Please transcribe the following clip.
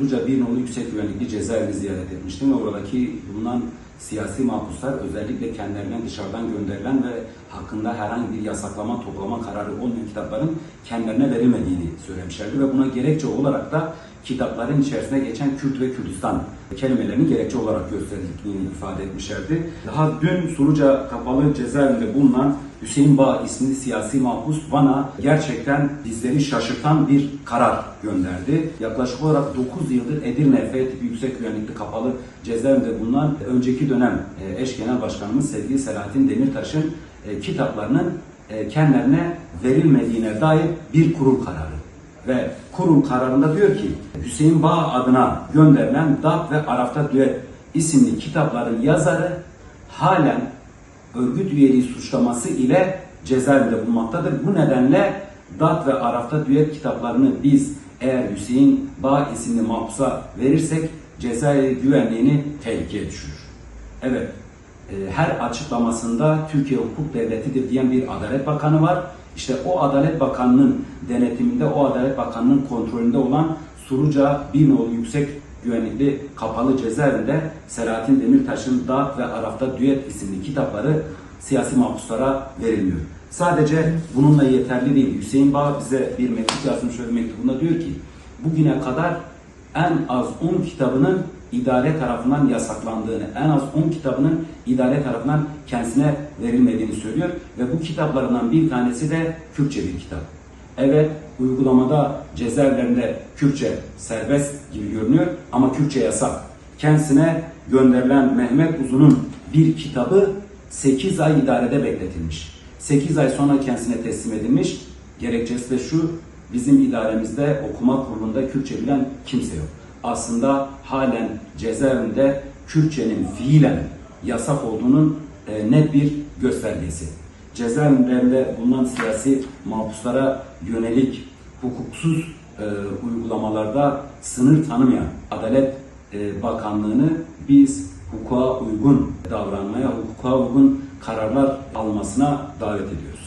Suluca bir nolu yüksek güvenlikli cezaevini ziyaret etmiştim ve oradaki bulunan siyasi mahpuslar özellikle kendilerinden dışarıdan gönderilen ve hakkında herhangi bir yasaklama, toplama kararı olmayan kitapların kendilerine verilmediğini söylemişlerdi ve buna gerekçe olarak da kitapların içerisine geçen Kürt ve Kürdistan kelimelerinin gerekçe olarak gösterildiklerini ifade etmişlerdi. Daha dün Suluca kapalı cezaevinde bulunan Hüseyin Bağ isimli siyasi mahpus bana gerçekten bizleri şaşırtan bir karar gönderdi. Yaklaşık olarak 9 yıldır Edirne F tipi yüksek güvenlikli kapalı cezaevinde bulunan önceki dönem e, eş genel başkanımız sevgili Selahattin Demirtaş'ın e, kitaplarının e, kendilerine verilmediğine dair bir kurul kararı. Ve kurul kararında diyor ki Hüseyin Bağ adına gönderilen DAP ve Arafta Düet isimli kitapların yazarı halen örgüt üyeliği suçlaması ile cezaevinde bulunmaktadır. Bu nedenle DAP ve Arafta Düet kitaplarını biz eğer Hüseyin Bağ isimli mahpusa verirsek cezaevi güvenliğini tehlikeye düşürür. Evet, her açıklamasında Türkiye hukuk devletidir diyen bir Adalet Bakanı var. İşte o Adalet Bakanı'nın denetiminde, o Adalet Bakanı'nın kontrolünde olan Suruca bir nolu yüksek güvenlikli kapalı cezaevinde Selahattin Demirtaş'ın Dağıt ve Araf'ta Düet isimli kitapları siyasi mahpuslara verilmiyor. Sadece bununla yeterli değil. Hüseyin Bağ bize bir mektup yazmış ve mektubunda diyor ki bugüne kadar en az 10 kitabının idare tarafından yasaklandığını, en az 10 kitabının idare tarafından kendisine verilmediğini söylüyor ve bu kitaplarından bir tanesi de Kürtçe bir kitap. Evet, uygulamada cezaevlerinde Kürtçe serbest gibi görünüyor ama Kürtçe yasak. Kendisine gönderilen Mehmet Uzun'un bir kitabı 8 ay idarede bekletilmiş. 8 ay sonra kendisine teslim edilmiş. Gerekçesi de şu, bizim idaremizde okuma kurulunda Kürtçe bilen kimse yok. Aslında halen cezaevinde Kürtçenin fiilen yasak olduğunun e, net bir göstergesi. Cezaevlerinde bulunan siyasi mahpuslara yönelik hukuksuz e, uygulamalarda sınır tanımayan Adalet e, Bakanlığı'nı biz hukuka uygun davranmaya, hukuka uygun kararlar almasına davet ediyoruz.